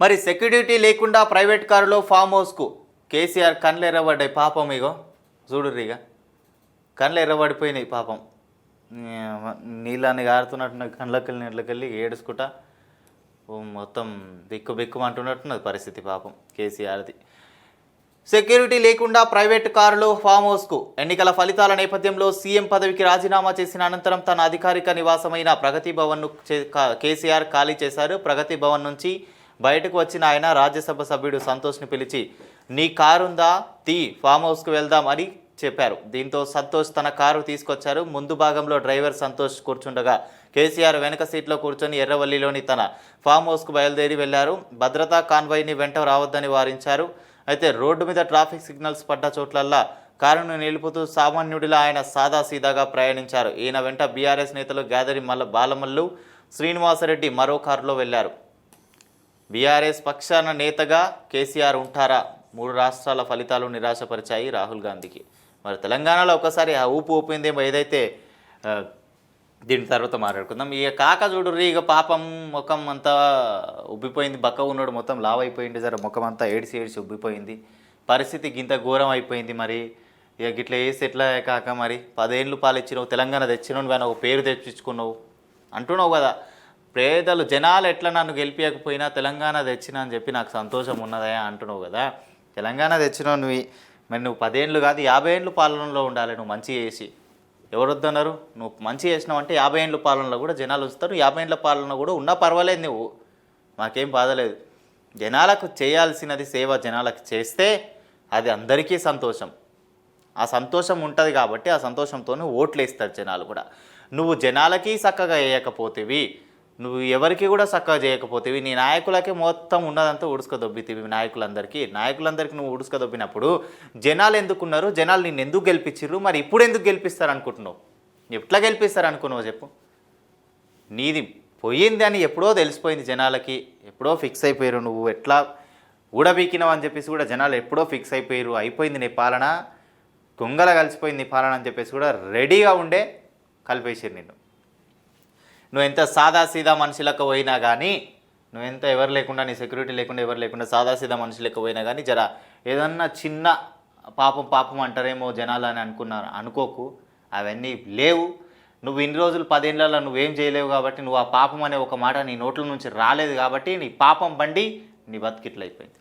మరి సెక్యూరిటీ లేకుండా ప్రైవేట్ కారులో ఫామ్ హౌస్కు కేసీఆర్ కళ్ళు ఎర్రబడ్డాయి. పాపం ఇగో. చూడుర్రిగా కళ్ళు ఎర్రబడిపోయినాయి పాపం. నీళ్ళని గారుతున్నట్టున్న కళ్ళకెళ్ళి నీళ్ళకెళ్ళి ఏడుచుకుంటా మొత్తం బిక్కు బిక్కు అంటున్నట్టున్నది పరిస్థితి పాపం కేసీఆర్ది. సెక్యూరిటీ లేకుండా ప్రైవేట్ కారులో ఫామ్ హౌస్కు ఎన్నికల ఫలితాల నేపథ్యంలో సీఎం పదవికి రాజీనామా చేసిన అనంతరం తన అధికారిక నివాసమైన ప్రగతి భవన్ను చే- కా- కేసీఆర్ ఖాళీ చేశారు. ప్రగతి భవన్ నుంచి బయటకు వచ్చిన ఆయన రాజ్యసభ సభ్యుడు సంతోష్ని పిలిచి నీ కారుందా? తీ ఫామ్ హౌస్కు వెళ్దాం అని చెప్పారు. దీంతో సంతోష్ తన కారు తీసుకొచ్చారు. ముందు భాగంలో డ్రైవర్ సంతోష్ కూర్చుండగా కేసీఆర్ వెనక సీట్లో కూర్చొని ఎర్రవల్లిలోని తన ఫామ్ హౌస్కు బయలుదేరి వెళ్ళారు. భద్రతా కాన్వాయ్ని వెంట రావద్దని వారించారు. అయితే రోడ్డు మీద ట్రాఫిక్ సిగ్నల్స్ పడ్డ చోట్లల్లా కారును నిలుపుతూ సామాన్యుడిలా ఆయన సాదాసీదాగా ప్రయాణించారు. ఈయన వెంట బీఆర్ఎస్ నేతలు గ్యాదరి మల్ల బాలమల్లు శ్రీనివాసరెడ్డి మరో కారులో వెళ్ళారు. బీఆర్ఎస్ పక్షాన నేతగా కేసీఆర్ ఉంటారా? మూడు రాష్ట్రాల ఫలితాలు నిరాశపరిచాయి రాహుల్ గాంధీకి. మరి తెలంగాణలో ఒకసారి ఆ ఊపు ఊపిందేమో ఏదైతే దీని తర్వాత మాట్లాడుకుందాం. ఇక కాక చూడుర్రి ఇక పాపం ముఖం అంతా ఉబ్బిపోయింది. బక్క ఉన్నాడు మొత్తం లావ్ అయిపోయింది జర ముఖం అంతా ఏడిసి ఏడిసి ఉబ్బిపోయింది. పరిస్థితి గింత ఘోరం అయిపోయింది మరి. ఇక గిట్ల వేసి ఎట్లా కాక మరి? పదేళ్ళు పాలిచ్చినావు తెలంగాణ తెచ్చినావు కానీ ఒక పేరు తెప్పించుకున్నావు. అంటున్నావు కదా. పేదలు జనాలు ఎట్లా నన్ను గెలిపించకపోయినా తెలంగాణ తెచ్చినా అని చెప్పి నాకు సంతోషం ఉన్నదయా అంటున్నావు కదా. తెలంగాణ తెచ్చినావు నువ్వు మరి నువ్వు పదేళ్ళు కాదు యాభై ఏళ్ళు పాలనలో ఉండాలి నువ్వు మంచి చేసి. ఎవరొద్దన్నారు? నువ్వు మంచి చేసినావు అంటే యాభై ఏళ్ళ పాలనలో కూడా జనాలు వస్తారు యాభై ఏళ్ళ పాలన కూడా ఉన్నా పర్వాలేదు నువ్వు. మాకేం బాధలేదు జనాలకు చేయాల్సినది సేవ జనాలకు చేస్తే అది అందరికీ సంతోషం. ఆ సంతోషం ఉంటుంది కాబట్టి ఆ సంతోషంతోనే ఓట్లు వేస్తారు జనాలు కూడా. నువ్వు జనాలకి చక్కగా వేయకపోతేవి నువ్వు ఎవరికి కూడా చక్కగా చేయకపోతేవి నీ నాయకులకే మొత్తం ఉన్నదంతా ఉడుసుకదొబ్బితివి నాయకులందరికీ. నాయకులందరికీ నువ్వు ఉడుసుకదొబ్బినప్పుడు జనాలు ఎందుకున్నారు జనాలు నిన్ను ఎందుకు గెలిపించారు మరి ఇప్పుడు ఎందుకు గెలిపిస్తారు అనుకుంటున్నావు ఎట్లా గెలిపిస్తారు అనుకున్నావు చెప్పు. నీది పోయింది అని ఎప్పుడో తెలిసిపోయింది జనాలకి. ఎప్పుడో ఫిక్స్ అయిపోయారు నువ్వు ఎట్లా ఊడబీకినావు అని చెప్పేసి కూడా జనాలు ఎప్పుడో ఫిక్స్ అయిపోయారు. అయిపోయింది నీ పాలన. గొంగల కలిసిపోయింది పాలన అని చెప్పేసి కూడా రెడీగా ఉండే కలిపేసారు నిన్ను. నువ్వు ఎంత సాదాసీదా మనుషులకు పోయినా కానీ నువ్వు ఎంత ఎవరు లేకుండా నీ సెక్యూరిటీ లేకుండా ఎవరు లేకుండా సాదాసీదా మనుషులకు పోయినా కానీ జర ఏదన్నా చిన్న పాపం పాపం అంటారేమో జనాలు అని అనుకున్నారు అనుకోకు. అవన్నీ లేవు. నువ్వు ఇన్ని రోజులు పదేళ్ళలో నువ్వేం చేయలేవు కాబట్టి నువ్వు ఆ పాపం అనే ఒక మాట నీ నోట్ల నుంచి రాలేదు కాబట్టి నీ పాపం బండి నీ బతికిట్లయిపోయింది.